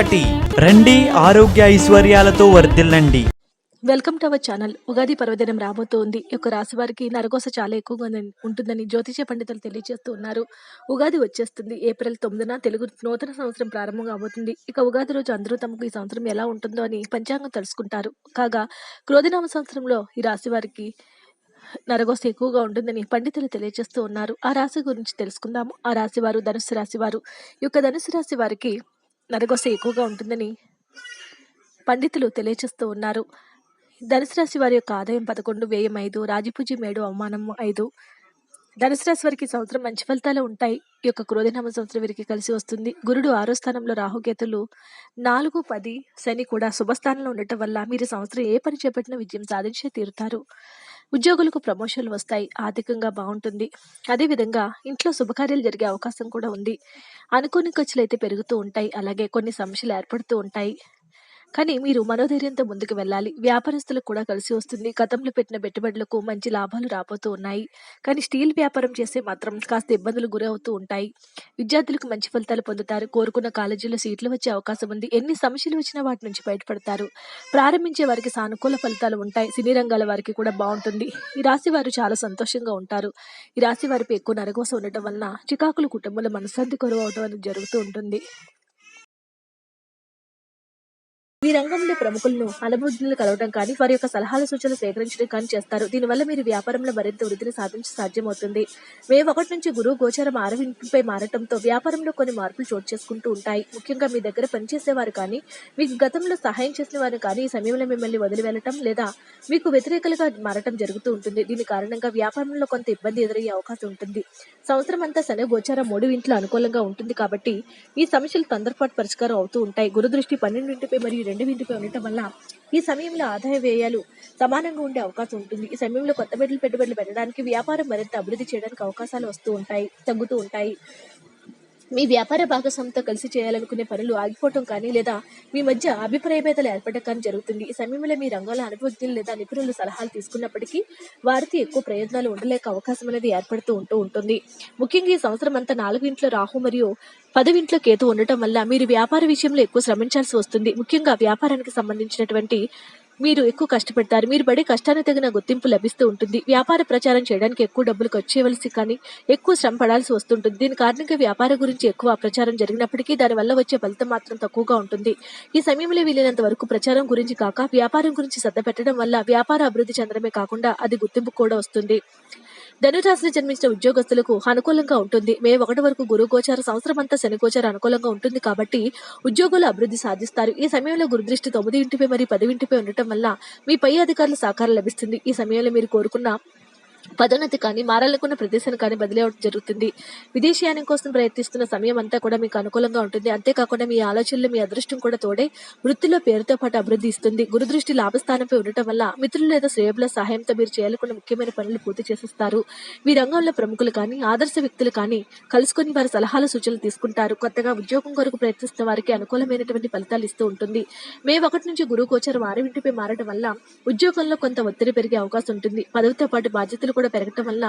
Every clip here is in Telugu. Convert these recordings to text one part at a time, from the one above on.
ఒకటి. రండి ఆరోగ్య ఐశ్వర్యాలతో వర్ధిల్లండి. Welcome to our channel. Ugadi పర్వదినం రాబోతోంది. ఈ యొక్క రాశి వారికి నరగోస చాలా ఎక్కువగా ఉంటుందని జ్యోతిష పండితులు తెలియజేస్తూ ఉన్నారు. ఉగాది వచ్చేస్తుంది. ఏప్రిల్ తొమ్మిదిన తెలుగు నూతన సంవత్సరం ప్రారంభం కాబోతుంది. ఇక ఉగాది రోజు అందరూ తమకు ఈ సంవత్సరం ఎలా ఉంటుందో అని పంచాంగం తెలుసుకుంటారు. కాగా క్రోధనామ సంవత్సరంలో ఈ రాశి వారికి నరగోస ఎక్కువగా ఉంటుందని పండితులు తెలియజేస్తూ ఉన్నారు. ఆ రాశి గురించి తెలుసుకుందాము. ఆ రాశి వారు ధనుసు రాశి వారు. ఈ యొక్క ధనుసు రాశి వారికి నరగొస ఎక్కువగా ఉంటుందని పండితులు తెలియచేస్తూ ఉన్నారు. ధనుసు రాశి వారి యొక్క ఆదాయం పదకొండు వ్యయం ఐదు రాజపూజ్యం ఏడు అవమానం ఐదు. ధనుసు రాశి వారికి సంవత్సరం మంచి ఫలితాలు ఉంటాయి. ఈ యొక్క క్రోధనామ సంవత్సరం వీరికి కలిసి వస్తుంది. గురుడు ఆరో స్థానంలో రాహుకేతులు నాలుగు పది శని కూడా శుభస్థానంలో ఉండటం వల్ల మీరు సంవత్సరం ఏ పని చేపట్టినా విజయం సాధించే తీరుతారు. ఉద్యోగులకు ప్రమోషన్లు వస్తాయి. ఆర్థికంగా బాగుంటుంది. అదేవిధంగా ఇంట్లో శుభకార్యాలు జరిగే అవకాశం కూడా ఉంది. అనుకోని ఖర్చులు అయితే పెరుగుతూ ఉంటాయి. అలాగే కొన్ని సమస్యలు ఏర్పడుతూ ఉంటాయి. కానీ మీరు మనోధైర్యంతో ముందుకు వెళ్ళాలి. వ్యాపారస్తులకు కూడా కలిసి వస్తుంది. గతంలో పెట్టిన పెట్టుబడులకు మంచి లాభాలు రాబోతూ ఉన్నాయి. కానీ స్టీల్ వ్యాపారం చేస్తే మాత్రం కాస్త ఇబ్బందులు గురవుతూ ఉంటాయి. విద్యార్థులకు మంచి ఫలితాలు పొందుతారు. కోరుకున్న కాలేజీలో సీట్లు వచ్చే అవకాశం ఉంది. ఎన్ని సమస్యలు వచ్చినా వాటి నుంచి బయటపడతారు. ప్రారంభించే వారికి సానుకూల ఫలితాలు ఉంటాయి. సినీ రంగాల వారికి కూడా బాగుంటుంది. ఈ రాశి వారు చాలా సంతోషంగా ఉంటారు. ఈ రాశి వారిపై ఎక్కువ నరకోసం ఉండటం వలన చికాకులు కుటుంబంలో మనశ్శాంతి కొరవ అవడం అనేది జరుగుతూ ఉంటుంది. ఈ రంగంలో ప్రముఖులను అనుభవజ్ఞులను కలవడం కానీ వారి యొక్క సలహాల సూచనలు సేకరించడం కానీ చేస్తారు. దీనివల్ల మీరు వ్యాపారంలో మరింత వృద్ధిని సాధించి సాధ్యమవుతుంది. మే ఒకటి నుంచి గురువు గోచారం ఆరవింపుపై మారటంతో వ్యాపారంలో కొన్ని మార్పులు చోటు చేసుకుంటూ ఉంటాయి. ముఖ్యంగా మీ దగ్గర పనిచేసేవారు కానీ మీకు గతంలో సహాయం చేసిన వారు కానీ ఈ సమయంలో మిమ్మల్ని వదిలి వెళ్ళటం లేదా మీకు వ్యతిరేకలుగా మారటం జరుగుతూ ఉంటుంది. దీని కారణంగా వ్యాపారంలో కొంత ఇబ్బంది ఎదురయ్యే అవకాశం ఉంటుంది. సంవత్సరం అంతా శని గోచారం మూడు ఇంట్లో అనుకూలంగా ఉంటుంది కాబట్టి ఈ సమస్యలు తొందరపాటు పరిష్కారం అవుతూ ఉంటాయి. గురుదృష్టి పన్నెండింటిపై మరియు రెండు ఇంటిపై ఉండటం వల్ల ఈ సమయంలో ఆదాయ వ్యయాలు సమానంగా ఉండే అవకాశం ఉంటుంది. ఈ సమయంలో కొత్త పెట్టుబడులు పెట్టడానికి వ్యాపారం మరింత అభివృద్ధి చేయడానికి అవకాశాలు వస్తూ ఉంటాయి తగ్గుతూ ఉంటాయి. మీ వ్యాపార భాగస్వామితో కలిసి చేయాలనుకునే పనులు ఆగిపోవటం కానీ లేదా మీ మధ్య అభిప్రాయ భేదాలు ఏర్పడటం కానీ జరుగుతుంది. ఈ సమయంలో మీ రంగంలో అనుభవజ్ఞులు లేదా నిపుణులు సలహాలు తీసుకున్నప్పటికీ వారికి ఎక్కువ ప్రయోజనాలు ఉండలేక అవకాశం అనేది ఏర్పడుతూ ఉంటూ ఉంటుంది. ముఖ్యంగా ఈ సంవత్సరం అంతా నాలుగు ఇంట్లో రాహు మరియు పదవింట్లో కేతు ఉండటం వల్ల మీరు వ్యాపార విషయంలో ఎక్కువ శ్రమించాల్సి వస్తుంది. ముఖ్యంగా వ్యాపారానికి సంబంధించినటువంటి మీరు ఎక్కువ కష్టపడతారు. మీరు పడే కష్టానికి తగిన గుర్తింపు లభిస్తూ ఉంటుంది. వ్యాపార ప్రచారం చేయడానికి ఎక్కువ డబ్బులు ఖర్చు చేయవలసి కానీ ఎక్కువ శ్రమ పడాల్సి వస్తుంటుంది. దీని కారణంగా వ్యాపారం గురించి ఎక్కువ ప్రచారం జరిగినప్పటికీ దానివల్ల వచ్చే ఫలితం మాత్రం తక్కువగా ఉంటుంది. ఈ సమయంలో వీలైనంత వరకు ప్రచారం గురించి కాక వ్యాపారం గురించి శ్రద్ధ పెట్టడం వల్ల వ్యాపార అభివృద్ధి చెందడమే కాకుండా అది గుర్తింపు కూడా వస్తుంది. ధనురాశిని జన్మించిన ఉద్యోగస్తులకు అనుకూలంగా ఉంటుంది. మే ఒకటి వరకు గురు గోచార సంవత్సరం అంతా శని గోచార అనుకూలంగా ఉంటుంది కాబట్టి ఉద్యోగులు అభివృద్ధి సాధిస్తారు. ఈ సమయంలో గురుదృష్టి తొమ్మిది ఇంటిపై మరియు పది ఇంటిపై ఉండటం వల్ల మీ పై అధికారుల సహకారం లభిస్తుంది. ఈ సమయంలో మీరు కోరుకున్న పదోన్నతి కానీ మారాలనుకున్న ప్రదేశం కానీ బదిలీ అవడం జరుగుతుంది. విదేశీయానం కోసం ప్రయత్నిస్తున్న సమయం అంతా కూడా మీకు అనుకూలంగా ఉంటుంది. అంతేకాకుండా మీ ఆలోచనలు మీ అదృష్టం కూడా తోడే వృత్తిలో పేరుతో పాటు అభివృద్ధి ఇస్తుంది. గురుదృష్టి లాభస్థానంపై ఉండటం వల్ల మిత్రులు లేదా శ్రేయబుల సహాయంతో మీరు చేయాలనుకున్న ముఖ్యమైన పనులు పూర్తి చేసిస్తారు. మీ రంగంలో ప్రముఖులు కానీ ఆదర్శ వ్యక్తులు కానీ కలుసుకొని వారి సలహాల సూచనలు తీసుకుంటారు. కొత్తగా ఉద్యోగం కొరకు ప్రయత్నిస్తున్న వారికి అనుకూలమైనటువంటి ఫలితాలు ఇస్తూ ఉంటుంది. మే ఒకటి నుంచి గురువు గోచారం ఆరవింటిపై మారడం వల్ల ఉద్యోగంలో కొంత ఒత్తిడి పెరిగే అవకాశం ఉంటుంది. పదవితో పాటు బాధ్యతలు కూడా పెరగటం వల్ల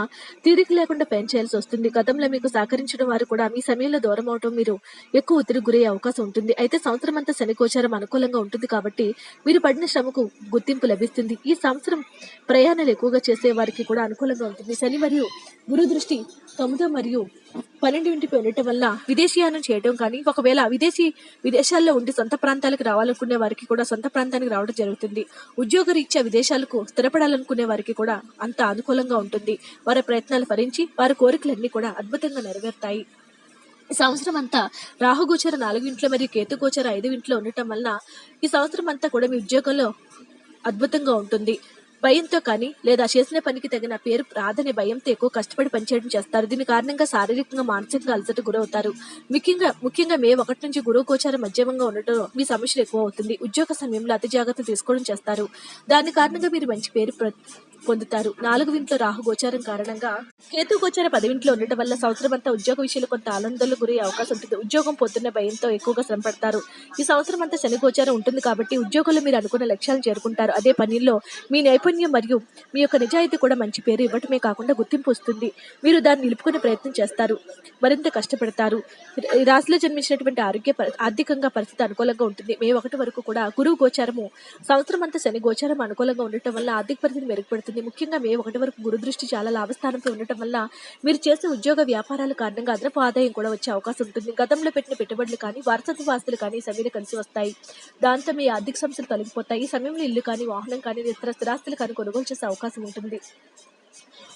తీరిక లేకుండా పెంచేయాల్సి వస్తుంది. గతంలో మీకు సహకరించడం వారు కూడా మీ సమయంలో దూరం అవటం మీరు ఎక్కువ ఒత్తిడి గురయ్యే అవకాశం ఉంటుంది. అయితే సంవత్సరం అంతా శనికోచారం అనుకూలంగా ఉంటుంది కాబట్టి మీరు పడిన శ్రమకు గుర్తింపు లభిస్తుంది. ఈ సంవత్సరం ప్రయాణాలు ఎక్కువగా చేసే వారికి కూడా అనుకూలంగా ఉంటుంది. శని మరియు గురు దృష్టి తొమ్మిదో మరియు పన్నెండు ఇంటిపై ఉండటం వల్ల విదేశీయానం చేయడం కానీ ఒకవేళ విదేశీ విదేశాల్లో ఉండి సొంత ప్రాంతాలకు రావాలనుకునే వారికి కూడా సొంత ప్రాంతానికి రావడం జరుగుతుంది. ఉద్యోగ రీత్యా విదేశాలకు స్థిరపడాలనుకునే వారికి కూడా అంత అనుకూలంగా ఉంటుంది. వారి ప్రయత్నాలు ఫలించి వారి కోరికలన్నీ కూడా అద్భుతంగా నెరవేరుతాయి. ఈ సంవత్సరం అంతా రాహుగోచర నాలుగు ఇంట్లో మరియు కేతుగోచర ఐదు ఇంట్లో ఉండటం వలన ఈ సంవత్సరం అంతా కూడా మీ ఉద్యోగంలో అద్భుతంగా ఉంటుంది. భయంతో కానీ లేదా చేసిన పనికి తగిన పేరు రాదనే భయంతో ఎక్కువ కష్టపడి పనిచేయడం చేస్తారు. దీని కారణంగా శారీరకంగా మానసికంగా అలసట గురవుతారు. ముఖ్యంగా ముఖ్యంగా మే ఒకటి నుంచి గురువు గోచారం మధ్యమంగా ఉండటం మీ సమస్యలు ఎక్కువ అవుతుంది. ఉద్యోగ సమయంలో అతి జాగ్రత్త తీసుకోవడం చేస్తారు. దాని కారణంగా మీరు మంచి పేరు ప్ర- పొందుతారు. నాలుగు ఇంట్లో రాహు గోచారం కారణంగా కేతు గోచార పదవింట్లో ఉండటం వల్ల సంవత్సరం అంతా ఉద్యోగ విషయంలో కొంత ఆనందంలో గురి అవకాశం ఉంటుంది. ఉద్యోగం పొద్దున్న భయంతో ఎక్కువగా శ్రమ పడతారు. ఈ సంవత్సరం అంతా శని గోచారం ఉంటుంది కాబట్టి ఉద్యోగంలో మీరు అనుకున్న లక్ష్యాలను చేరుకుంటారు. అదే పనిలో మీ నైపుణ్యం మరియు మీ యొక్క నిజాయితీ కూడా మంచి పేరు ఇవ్వటమే కాకుండా గుర్తింపు వస్తుంది. మీరు దాన్ని నిలుపుకునే ప్రయత్నం చేస్తారు. మరింత కష్టపడతారు. ఈ రాశిలో జన్మించినటువంటి ఆరోగ్య పరి- ఆర్థికంగా పరిస్థితి అనుకూలంగా ఉంటుంది. మే ఒకటి వరకు కూడా గురువు గోచారము సంవత్సరం అంతా శని గోచారం అనుకూలంగా ఉండటం వల్ల ఆర్థిక పరిస్థితి మెరుగుపడుతుంది. ముఖ్యంగా మే ఒకటి వరకు గురుదృష్టి చాలా లాభస్థానంతో ఉండటం వల్ల మీరు చేసే ఉద్యోగ వ్యాపారాల కారణంగా అదనపు ఆదాయం కూడా వచ్చే అవకాశం ఉంటుంది. గతంలో పెట్టిన పెట్టుబడులు కానీ వారసత్వ ఆస్తులు కానీ ఈ సమయంలో కలిసి వస్తాయి. దాంతో మీ ఆర్థిక సమస్యలు తొలగిపోతాయి. ఈ సమయంలో ఇల్లు కానీ వాహనం కానీ ఇతర స్థిరాస్తులు కానీ కొనుగోలు చేసే అవకాశం ఉంటుంది.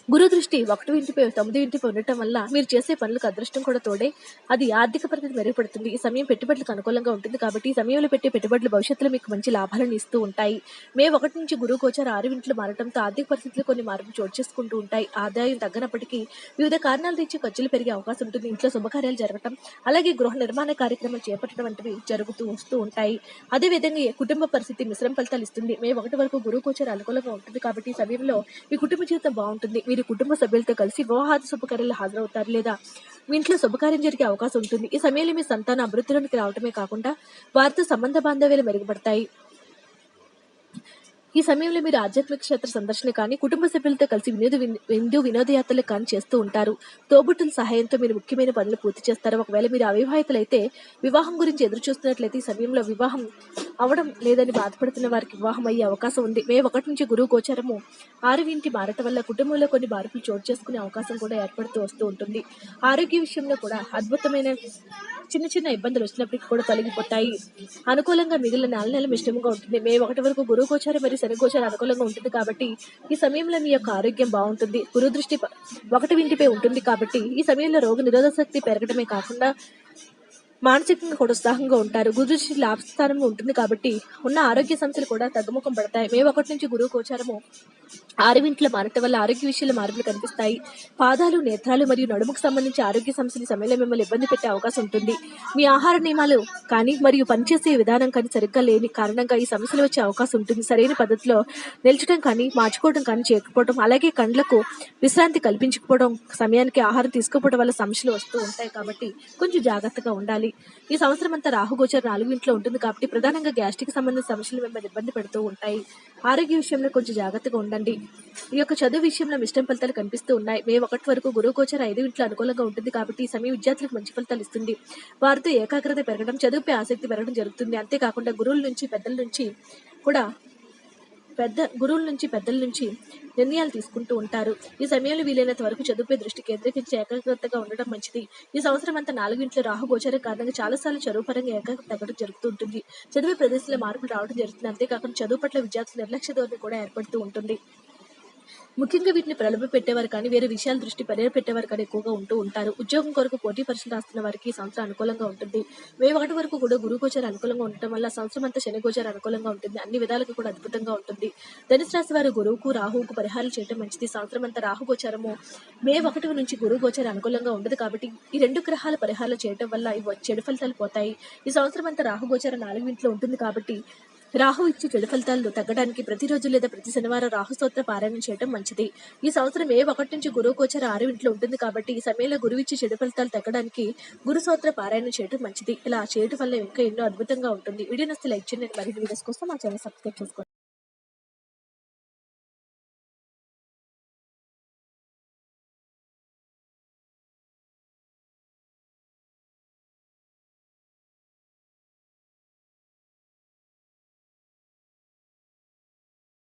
గురు దృష్టి ఒకటి ఇంటిపై తొమ్మిది ఇంటిపై ఉండటం వల్ల మీరు చేసే పనులకు అదృష్టం కూడా తోడే. అది ఆర్థిక పరిస్థితి మెరుగుపడుతుంది. ఈ సమయం పెట్టుబడులకు అనుకూలంగా ఉంటుంది కాబట్టి ఈ సమయంలో పెట్టే పెట్టుబడులు భవిష్యత్తులో మీకు మంచి లాభాలను ఇస్తూ ఉంటాయి. మే ఒకటి నుంచి గురువు గోచార ఆరు ఇంట్లో మారడంతో ఆర్థిక పరిస్థితులు కొన్ని మార్పులు చోటు చేసుకుంటూ ఉంటాయి. ఆదాయం తగ్గనప్పటికీ వివిధ కారణాల నుంచి ఖర్చులు పెరిగే అవకాశం ఉంటుంది. ఇంట్లో శుభకార్యాలు జరగటం అలాగే గృహ నిర్మాణ కార్యక్రమాలు చేపట్టడం వంటివి జరుగుతూ వస్తూ ఉంటాయి. అదేవిధంగా కుటుంబ పరిస్థితి మిశ్రమ ఫలితాలు ఇస్తుంది. మే ఒకటి వరకు గురువు గోచార అనుకూలంగా ఉంటుంది కాబట్టి ఈ సమయంలో మీ కుటుంబ జీవితం బాగుంటుంది. మీరు కుటుంబ సభ్యులతో కలిసి వివాహాది శుభకార్యాలు హాజరవుతారు లేదా మీ ఇంట్లో శుభకార్యం జరిగే అవకాశం ఉంటుంది. ఈ సమయంలో మీ సంతాన అభివృద్ధిలోనికి రావటమే కాకుండా వారితో సంబంధ బాంధవ్యాలు మెరుగుపడతాయి. ఈ సమయంలో మీరు ఆధ్యాత్మిక క్షేత్ర సందర్శన కానీ కుటుంబ సభ్యులతో కలిసి వినోద విందు వినోదయాత్రలు కానీ చేస్తూ ఉంటారు. తోబుట్టుల సహాయంతో మీరు ముఖ్యమైన పనులు పూర్తి చేస్తారు. ఒకవేళ మీరు అవివాహితులైతే వివాహం గురించి ఎదురు చూస్తున్నట్లయితే ఈ సమయంలో వివాహం అవడం లేదని బాధపడుతున్న వారికి వివాహం అయ్యే అవకాశం ఉంది. మే ఒకటి నుంచి గురువు గోచారము ఆరు ఇంటి మారటం వల్ల కుటుంబంలో కొన్ని మార్పులు చోటు చేసుకునే అవకాశం కూడా ఏర్పడుతూ వస్తూ ఉంటుంది. ఆరోగ్య విషయంలో కూడా అద్భుతమైన చిన్న చిన్న ఇబ్బందులు వచ్చినప్పటికీ కూడా తొలగిపోతాయి. అనుకూలంగా మిగిలిన నాలుగు నెలలు మిశ్రమంగా ఉంటుంది. మే ఒకటి వరకు గురువు గోచారం మరియు శని గోచారం అనుకూలంగా ఉంటుంది కాబట్టి ఈ సమయంలో మీ యొక్క ఆరోగ్యం బాగుంటుంది. గురు దృష్టి ఒకటి వింటిపై ఉంటుంది కాబట్టి ఈ సమయంలో రోగ నిరోధక శక్తి పెరగడమే కాకుండా మానసికంగా కూడా ఉత్సాహంగా ఉంటారు. గురు దృష్టి లాభస్థానంలో ఉంటుంది కాబట్టి ఉన్న ఆరోగ్య సమస్యలు కూడా తగ్గుముఖం పడతాయి. మే ఒకటి నుంచి గురువు గోచారము ఆరువింట్లో మారటం వల్ల ఆరోగ్య విషయంలో మార్పులు కనిపిస్తాయి. పాదాలు నేత్రాలు మరియు నడుముకు సంబంధించి ఆరోగ్య సమస్యలు సమయంలో మిమ్మల్ని ఇబ్బంది పెట్టే అవకాశం ఉంటుంది. మీ ఆహార నియమాలు కానీ మరియు పనిచేసే విధానం కానీ సరిగ్గా లేని కారణంగా ఈ సమస్యలు వచ్చే అవకాశం ఉంటుంది. సరైన పద్ధతిలో నిల్చడం కానీ మార్చుకోవడం కానీ చేయకపోవడం అలాగే కండ్లకు విశ్రాంతి కల్పించకపోవడం సమయానికి ఆహారం తీసుకోకపోవడం వల్ల సమస్యలు వస్తూ ఉంటాయి కాబట్టి కొంచెం జాగ్రత్తగా ఉండాలి. ఈ సంవత్సరం అంతా రాహుగోచర్ నాలుగు ఇంట్లో ఉంటుంది కాబట్టి ప్రధానంగా గ్యాస్ట్రిక్ సంబంధించిన సమస్యలు మిమ్మల్ని ఇబ్బంది పెడుతూ ఉంటాయి. ఆరోగ్య విషయంలో కొంచెం జాగ్రత్తగా ఉండాలి. ఉండండి ఈ యొక్క చదువు విషయంలో మిష్టం ఫలితాలు కనిపిస్తూ ఉన్నాయి. మే ఒకటి వరకు గురువు గోచర ఐదు ఇంట్లో అనుకూలంగా ఉంటుంది కాబట్టి ఈ సమయం విద్యార్థులకు మంచి ఫలితాలు ఇస్తుంది. వారితో ఏకాగ్రత పెరగడం చదువుపై ఆసక్తి పెరగడం జరుగుతుంది. అంతేకాకుండా గురువుల నుంచి పెద్దల నుంచి కూడా పెద్ద గురువుల నుంచి పెద్దల నుంచి నిర్ణయాలు తీసుకుంటూ ఉంటారు. ఈ సమయంలో వీలైనంత వరకు చదువుపై దృష్టి కేంద్రీకరించి ఏకాగ్రతగా ఉండడం మంచిది. ఈ సంవత్సరం అంతా నాలుగింట్ల ఇంట్లో రాహు కారణంగా చాలాసార్లు చదువు పరంగా ఏకాగ్రత తగ్గడం జరుగుతూ ఉంటుంది. చదివే ప్రదేశంలో మార్పులు రావడం జరుగుతుంది. అంతేకాకుండా చదువు పట్ల విద్యార్థుల నిర్లక్ష్య ధోరణి కూడా ఏర్పడుతూ ఉంటుంది. ముఖ్యంగా వీటిని ప్రలభ పెట్టేవారు కానీ వేరే విషయాల దృష్టి పరిహార పెట్టేవారు కానీ ఎక్కువగా ఉంటూ ఉంటారు. ఉద్యోగం కొరకు పోటీ పరీక్షలు రాస్తున్న వారికి సంవత్సరం అనుకూలంగా ఉంటుంది. మే ఒకటి వరకు కూడా గురు గోచారం అనుకూలంగా ఉండటం వల్ల సంవత్సరం అంతా శని గోచారం అనుకూలంగా ఉంటుంది. అన్ని విధాలకు కూడా అద్భుతంగా ఉంటుంది. ధనుసు రాశి వారు గురువుకు రాహువుకు పరిహారాలు చేయడం మంచిది. సంవత్సరం అంతా రాహు గోచారము. మే ఒకటి నుంచి గురువు గోచారం అనుకూలంగా ఉండదు కాబట్టి ఈ రెండు గ్రహాల పరిహారాలు చేయడం వల్ల ఇవి చెడు ఫలితాలు పోతాయి. ఈ సంవత్సరం అంతా రాహు గోచారం నాలుగు ఇంట్లో ఉంటుంది కాబట్టి రాహు ఇచ్చే చెడు ఫలితాలను తగ్గడానికి ప్రతిరోజు లేదా ప్రతి శనివారం రాహు స్తోత్ర పారాయణం చేయడం మంచిది. ఈ సంవత్సరం ఏ ఒకటి నుంచి గురువు గోచర ఆరు ఇంట్లో ఉంటుంది కాబట్టి ఈ సమయంలో గురువు ఇచ్చే చెడు ఫలితాలు తగ్గడానికి గురు స్తోత్ర పారాయణం చేయడం మంచిది. ఇలా చేయడం వల్ల ఇంకా ఎన్నో అద్భుతంగా ఉంటుంది. వీడియో నస్తే లైక్ చేయండి. మరిన్ని వీడియోస్ కోసం మా ఛానల్ సబ్స్క్రైబ్ చేసుకోండి.